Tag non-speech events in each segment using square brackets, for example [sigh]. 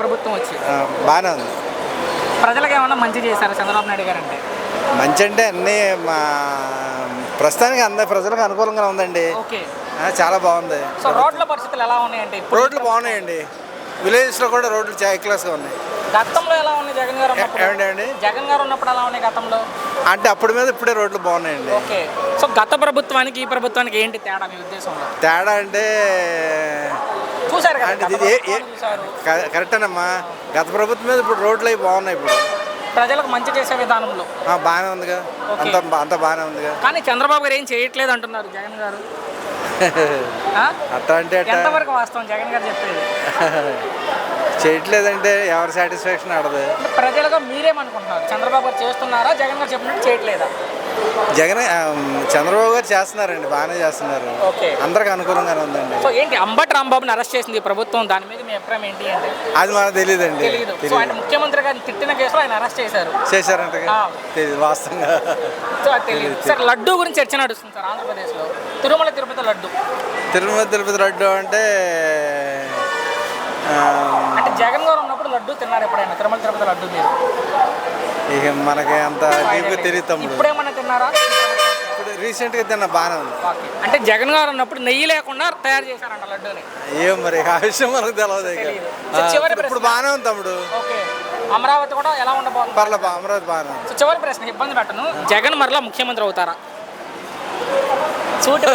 ప్రభుత్వం వచ్చి? బాగానే ఉంది. ప్రజలకు ఏమన్నా మంచి చేశారు చంద్రబాబు నాయుడు గారు అంటే? మంచి అంటే అన్నీ మా ప్రస్తుతానికి అందరి ప్రజలకు అనుకూలంగా ఉందండి. ఓకే. చాలా బాగుంది. సో రోడ్ల పరిస్థితులు ఎలా ఉన్నాయంటే ఇప్పుడు? రోడ్లు బాగున్నాయండి. విలేజెస్లో కూడా రోడ్లు చాలా క్లాస్గా ఉన్నాయి. గతంలో ఎలా ఉన్నాయి జగన్ గారు ఉన్నప్పుడు? ఏమండి ఏమండి? జగన్ గారు ఉన్నప్పుడు ఎలా ఉన్నాయి గతంలో? అంటే అప్పటి మీద ఇప్పుడే రోడ్లు బాగున్నాయండి. ఓకే. సో గత ప్రభుత్వానికి ఈ ప్రభుత్వానికి ఏంటి తేడా మీ ఉద్దేశంలో? తేడా అంటే చూసారు ఇది ఏ- ఏ- ప్రభుత్వాన్ని చూశారు. క- కరెక్టేనమ్మా గత ప్రభుత్వం మీద ఇప్పుడు రోడ్లు అవి బాగున్నాయి ఇప్పుడు. ప్రజలకు మంచి చేసే విధానంలో. బాగానే ఉందిగా. అంత అంత బాగానే ఉందిగా. కానీ చంద్రబాబు గారు ఏం చేయట్లేదు అంటున్నారు జగన్ గారు? [laughs] అట్లా అంటే ఎంతవరకు వాస్తవం? జగన్ గారు చెప్పేది. [laughs] చేయట్లేదంటే ఎవరి సాటిస్ఫాక్షన్ ఆడదు. ప్రజలుగా మీరేమనుకుంటున్నారు? చంద్రబాబు గారు చేస్తున్నారా? జగన్ గారు చెప్పినట్టు చేయట్లేదా? జగన్ చంద్రబాబు గారు చేస్తున్నారండి బాగానే చేస్తున్నారు. అందరికి అనుకూలంగానే ఉందండి. సో ఏంటి అంబటి రాంబాబుని అరెస్ట్ చేసింది ప్రభుత్వం దాని మీద మీ అభిప్రాయం ఏంటి అంటే? అది మనకు తెలియదండి తెలియదు సో ఆయన ముఖ్యమంత్రి గారిని తిట్టిన కేసులో ఆయన అరెస్ట్ చేశారు. చేశారంట. తెలియదు వాస్తవంగా. సో అది తెలియదు సార్ లడ్డు గురించి చర్చ నడుస్తుంది సార్ ఆంధ్రప్రదేశ్లో. తిరుమల తిరుపతి లడ్డు. తిరుమల తిరుపతి లడ్డు అంటే లడ్డు తిన్నారు ఎప్పుడైనా? తిరుమల తిరుపతి లడ్డు మీరు? ఇక మనకి అంత తెలియదు తమ్ముడు. ఇప్పుడేమన్నా తిన్నారా? ఇప్పుడు రీసెంట్గా తిన్న బాగానే ఉంది. ఓకే. అంటే జగన్ గారు ఉన్నప్పుడు నెయ్యి లేకుండా తయారు చేశారంట లడ్డూని. ఏం మరి ఆ విషయం మనకు తెలియదు ఇక. తెలీదు. ఆ, చివరి ఇప్పుడు-. బాగానే ఉంది తమ్ముడు. ఓకే. అమరావతి కూడా ఎలా ఉండబోతుంది? పర్లే బా- అమరావతి బాగానే ఉంది. సో చివరి ప్రశ్న ఇబ్బంది పెట్టను. జగన్ మరలా ముఖ్యమంత్రి అవుతారా? సూటి.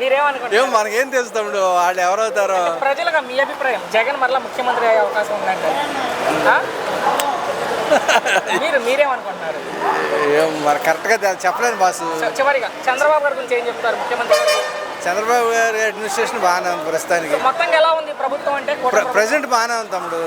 మీరేమనుకుంటారు ఏం మనకేం తెలుసు తమ్ముడు వాళ్ళు ఎవరవుతారో. ప్రజలుగా మీ అభిప్రాయం. జగన్ మరలా ముఖ్యమంత్రి అయ్యే అవకాశం ఉందంటే? మీరు మీరేమనుకుంటున్నారు? ఏం మరి కరెక్ట్గా చెప్పలేను బాసు. చివరిగా చంద్రబాబు గారి గురించి ఏం చెప్తారు ముఖ్యమంత్రి గారు? చంద్రబాబు గారి అడ్మినిస్ట్రేషన్ బాగానే ఉంది ప్రస్తుతానికి. మొత్తంగా ఎలా ఉంది ప్రభుత్వం అంటే కూటమి? ప్రెసెంట్ బాగానే ఉంది తమ్ముడు.